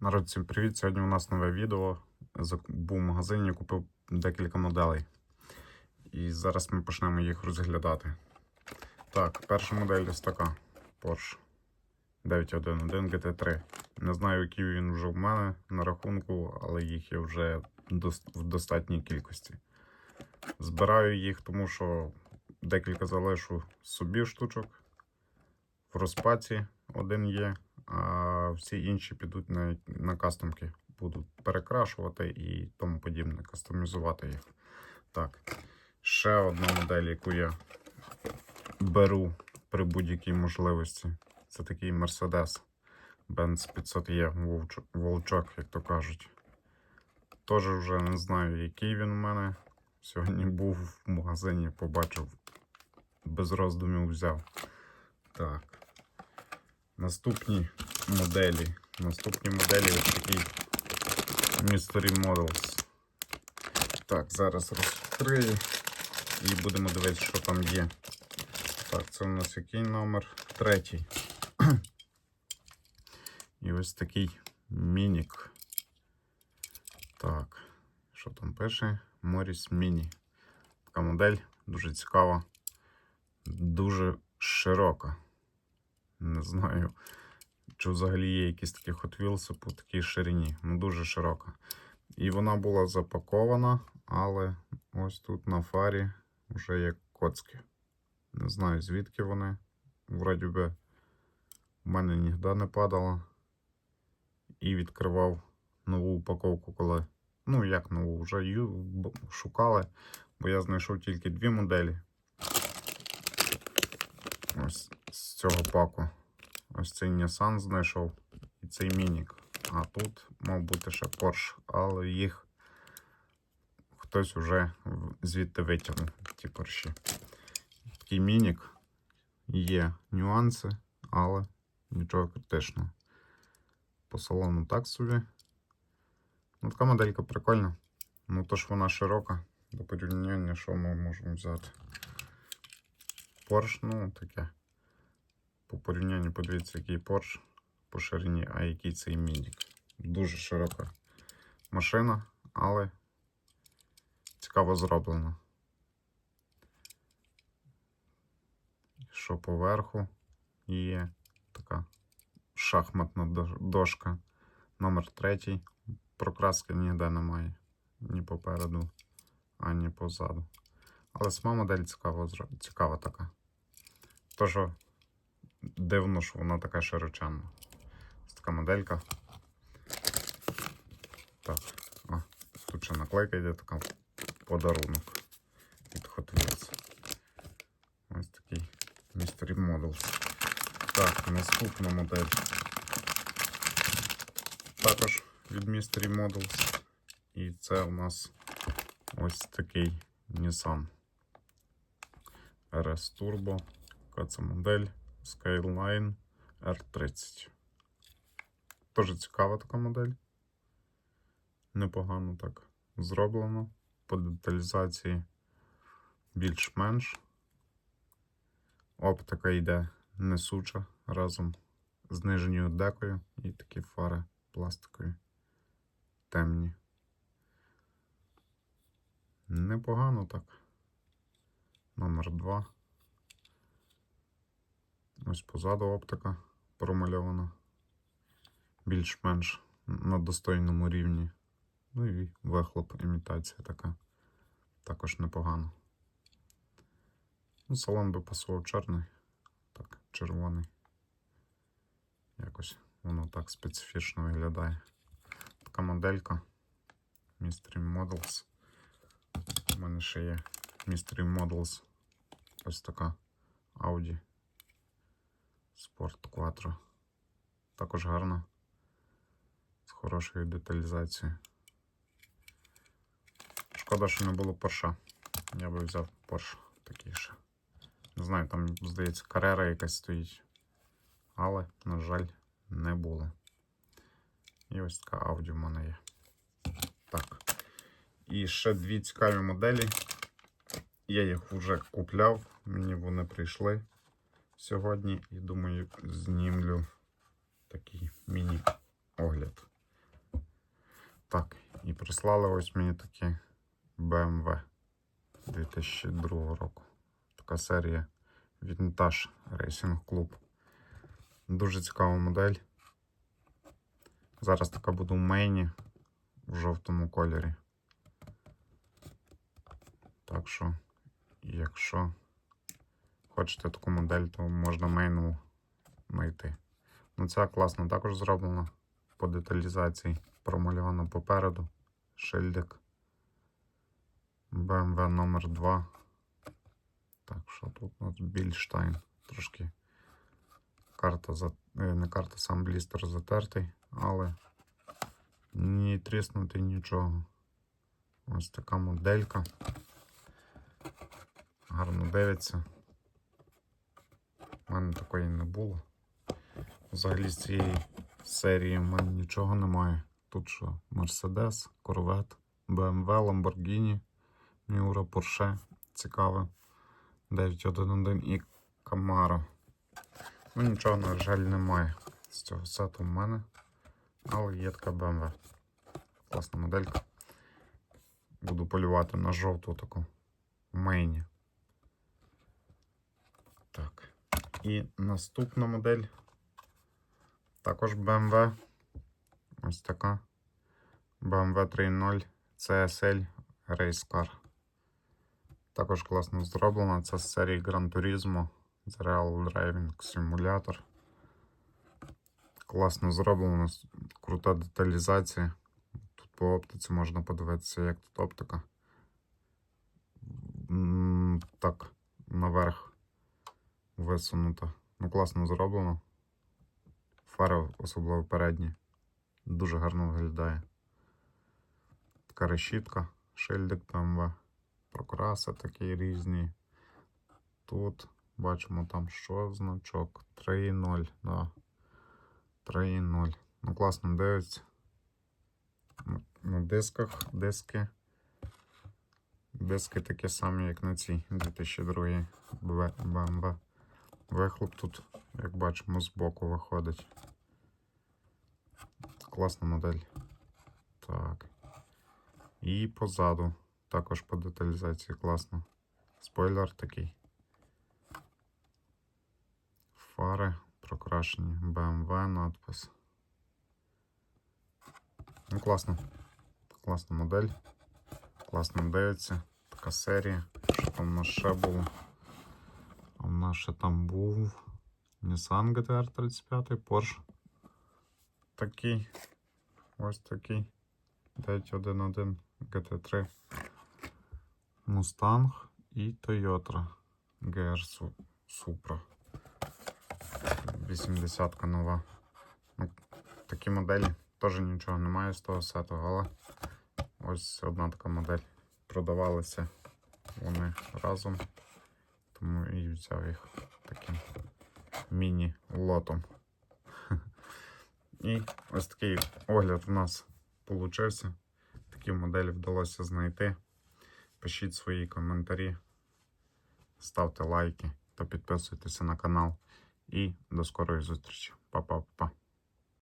Народ, всім привіт! Сьогодні у нас нове відео. Був в магазині, купив декілька моделей. І зараз ми почнемо їх розглядати. Так, перша модель ось така Porsche 911 GT3. Не знаю, який він вже в мене на рахунку, але їх є вже в достатній кількості. Збираю їх, тому що декілька залишу собі штучок. В розпаці один є, а всі інші підуть на, на кастомки. Будуть перекрашувати і тому подібне, кастомізувати їх. Так, ще одна модель, яку я беру при будь-якій можливості. Це такий Mercedes Benz 500 e волчок, як то кажуть. Теж вже не знаю, який він у мене. Сьогодні був в магазині, побачив, без роздумів взяв. Так. Наступні моделі. Наступні моделі ось такі Mystery Models. Так, зараз розкрию і будемо дивитися, що там є. Так, це у нас який номер? Третій. І ось такий мінік. Так, що там пише? Morris Mini. Така модель дуже цікава, дуже широка. Не знаю, чи взагалі є якісь такі Hot Wheels по такій ширині. Ну, дуже широка. І вона була запакована, але ось тут на фарі вже є коцки. Не знаю, звідки вони. Вроді би, в мене ніде не падало. І відкривав нову упаковку, коли. Ну, як нову, вже шукали, бо я знайшов тільки дві моделі. Ось з цього паку. Ось цей Nissan знайшов і цей Мінік. А тут мав бути ще Porsche, але їх хтось вже в- звідти витягнув, ті Porsche. Такий Мінік. Є нюанси, але нічого критичного. По салону так собі. Ну, така моделька прикольна. Ну, то ж вона широка. До порівняння, що ми можемо взяти. Porsche, ну таке. По порівнянню подивіться, який Porsche по ширині, а який цей Мінік. Дуже широка машина, але цікаво зроблена. Що поверху є така шахматна дошка. Номер третій. Прокраски ніде немає. Ні попереду, ані позаду. Але сама модель цікава, цікава така. Тож дивно, що вона така широченна. Ось така моделька. Так, а, тут ще наклейка йде така подарунок від Hot Wheels. Ось такий Mystery Models. Так, наступна модель. Також від Mystery Models. І це у нас ось такий Nissan RS Turbo. Яка це модель Skyline R30. Дуже цікава така модель. Непогано так зроблено. По деталізації більш-менш. Оптика йде несуча разом з нижньою декою і такі фари пластикові темні. Непогано так. Номер 2. Ось позаду оптика промальована. Більш-менш на достойному рівні. Ну і вихлоп, імітація така. Також непогано. Ну, салон би пасував чорний. Так, червоний. Якось воно так специфічно виглядає. Така моделька. Mystery Models. У мене ще є Mystery Models. Ось така Audi Sport Quattro. Також гарна. З хорошою деталізацією. Шкода, що не було Porsche. Я би взяв Porsche такий ще. Не знаю, там, здається, карера якась стоїть. Але, на жаль, не було. І ось така Audi в мене є. Так. І ще дві цікаві моделі. Я їх вже купляв, мені вони прийшли сьогодні і думаю, знімлю такий міні-огляд. Так, і прислали ось мені такі BMW 2002 року. Така серія Vintage Racing Club. Дуже цікава модель. Зараз така буде в мейні в жовтому кольорі. Так що, якщо хочете таку модель, то можна мейну знайти. Ну, ця класно також зроблена по деталізації. Промальовано попереду. Шильдик. BMW номер 2. Так, що тут у нас Більштайн. Трошки карта за... е, не карта, сам блістер затертий, але ні тріснути нічого. Ось така моделька. Гарно дивиться. У мене такої не було. Взагалі з цієї серії в мене нічого немає. Тут що? Mercedes, Corvette, BMW, Lamborghini, Miura, Porsche. Цікаве. 911 і Camaro. Ну, нічого, на жаль, немає з цього сету в мене. Але є така BMW. Класна моделька. Буду полювати на жовту таку в мейні. Так. І наступна модель. Також BMW. Ось така. BMW 3.0 CSL Race Car. Також класно зроблена. Це з серії Gran Turismo. Це Real Driving Simulator. Класно зроблено. Крута деталізація. Тут по оптиці можна подивитися, як тут оптика. Так, наверх висунута. Ну, класно зроблено. Фари, особливо передні. Дуже гарно виглядає. Така решітка, шильдик BMW, прокраси такі різні. Тут бачимо там що значок. 3.0, да. 3.0. Ну, класно дивиться. На дисках диски. Диски такі самі, як на цій 2002 BMW. Вихлоп тут, як бачимо, збоку виходить. Класна модель. Так. І позаду. Також по деталізації класно. Спойлер такий. Фари прокрашені. BMW надпис. Ну, класно. Класна модель. Класно дивиться. Така серія. Що там у нас ще було? Ще там був Nissan GTR 35, Porsche. Такий. Ось такий. 911 GT3. Mustang і Toyota GR Supra. 80 нова. Ну, такі моделі теж нічого немає з того сету, але ось одна така модель. Продавалися вони разом, тому і взяв їх таким міні-лотом. І ось такий огляд у нас получився. Такі моделі вдалося знайти. Пишіть свої коментарі, ставте лайки та підписуйтеся на канал. І до скорої зустрічі. Па-па-па.